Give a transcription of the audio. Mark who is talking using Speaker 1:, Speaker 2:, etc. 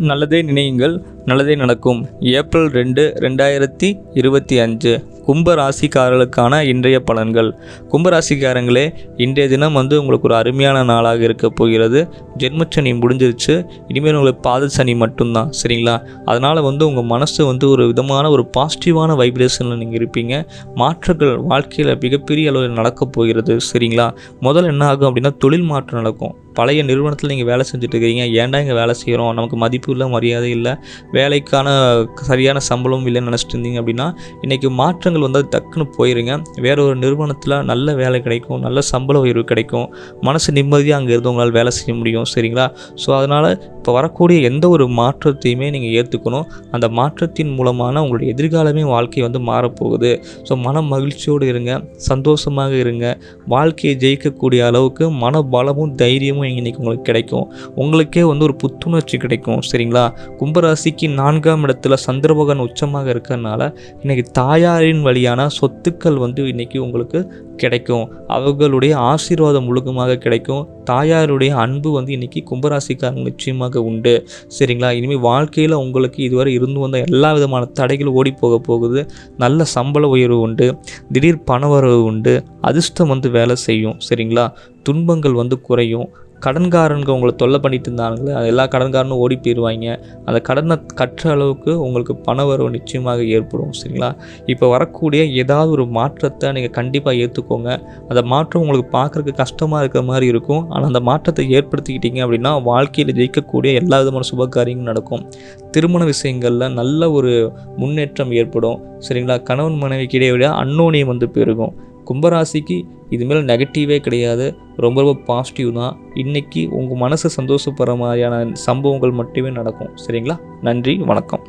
Speaker 1: நல்லதே நினையுங்கள். நல்லதே நடக்கும். ஏப்ரல் ரெண்டு ரெண்டாயிரத்தி இருபத்தி அஞ்சு. கும்ப ராசிக்காரர்களுக்கான இன்றைய பலன்கள். கும்ப ராசிக்காரங்களே இன்றைய தினம் வந்து உங்களுக்கு ஒரு அருமையான நாளாக இருக்க போகிறது. ஜென்மச்சனி முடிஞ்சிருச்சு. இனிமேல் உங்களுக்கு பாத சனி மட்டும்தான் சரிங்களா? அதனால் வந்து உங்கள் மனசு வந்து ஒரு விதமான ஒரு பாசிட்டிவான வைப்ரேஷனில் நீங்கள் இருப்பீங்க. மாற்றங்கள் வாழ்க்கையில் மிகப்பெரிய அளவில் நடக்கப் போகிறது சரிங்களா? முதல்ல என்ன ஆகும் அப்படின்னா தொழில் மாற்றம் நடக்கும். பழைய நிறுவனத்தில் நீங்கள் வேலை செஞ்சுட்டு இருக்கிறீங்க. ஏன்டா இங்கே வேலை செய்கிறோம் நமக்கு மதிப்பு இல்லை மரியாதை இல்லை. வேலைக்கான சரியான சம்பளம் இல்லைன்னு நினச்சிட்டு இருந்தீங்க அப்படின்னா இன்றைக்கி மாற்றங்கள் வந்து டக்குன்னு போயிருங்க. வேற ஒரு நிறுவனத்தில் நல்ல வேலை கிடைக்கும் நல்ல சம்பள உயர்வு கிடைக்கும். மனசு நிம்மதியாக அங்கே இருந்து உங்களால் வேலை செய்ய முடியும் சரிங்களா? ஸோ அதனால் இப்போ வரக்கூடிய எந்த ஒரு மாற்றத்தையுமே நீங்கள் ஏற்றுக்கணும் அந்த மாற்றத்தின் மூலமான உங்களுடைய எதிர்காலமே வாழ்க்கை வந்து மாறப்போகுது. ஸோ மன மகிழ்ச்சியோடு இருங்க சந்தோஷமாக இருங்க. வாழ்க்கையை ஜெயிக்கக்கூடிய அளவுக்கு மன பலமும் தைரியமும் இன்றைக்கி உங்களுக்கு கிடைக்கும். உங்களுக்கே வந்து ஒரு புத்துணர்ச்சி கிடைக்கும் சரிங்களா? கும்பராசிக்கு நான்காம் இடத்துல சந்திரபகன் உச்சமாக இருக்கிறதுனால இன்றைக்கி தாயாரின் வழியான சொத்துக்கள் வந்து இன்றைக்கி உங்களுக்கு கிடைக்கும். அவர்களுடைய ஆசீர்வாதம் முழுக்கமாக கிடைக்கும். தாயாருடைய அன்பு வந்து இன்னைக்கு கும்பராசிக்காரங்க நிச்சயமாக உண்டு. சரிங்களா? இனிமேல் வாழ்க்கையில் உங்களுக்கு இதுவரை இருந்து வந்த எல்லா விதமான தடைகளும் ஓடி போக போகுது. நல்ல சம்பள உயர்வு உண்டு. திடீர் பணவரவு உண்டு. அதிர்ஷ்டம் வந்து வேலை செய்யும். சரிங்களா? துன்பங்கள் வந்து குறையும். கடன்காரனுக்கு உங்களை தொல்லை பண்ணிட்டு இருந்தாங்களே அது எல்லா கடன்காரனும் ஓடி போயிடுவாங்க அந்த கடனை கற்ற அளவுக்கு உங்களுக்கு பண வரவு நிச்சயமாக ஏற்படும் சரிங்களா? இப்போ வரக்கூடிய ஏதாவது ஒரு மாற்றத்தை நீங்கள் கண்டிப்பாக ஏற்றுக்கோங்க அந்த மாற்றம் உங்களுக்கு பார்க்குறதுக்கு கஷ்டமாக இருக்கிற மாதிரி இருக்கும். ஆனால் அந்த மாற்றத்தை ஏற்படுத்திக்கிட்டீங்க அப்படின்னா வாழ்க்கையில் ஜெயிக்கக்கூடிய எல்லா விதமான சுப காரியங்களும் நடக்கும். திருமண விஷயங்களில் நல்ல ஒரு முன்னேற்றம் ஏற்படும் சரிங்களா? கணவன் மனைவிக்கு இடையே அன்னோனியம் வந்து பெருகும். கும்பராசிக்கு இது மேலே நெகட்டிவே கிடையாது. ரொம்ப ரொம்ப பாசிட்டிவ் தான். இன்றைக்கி உங்கள் மனசை சந்தோஷப்படுற மாதிரியான சம்பவங்கள் மட்டுமே நடக்கும். சரிங்களா? நன்றி வணக்கம்.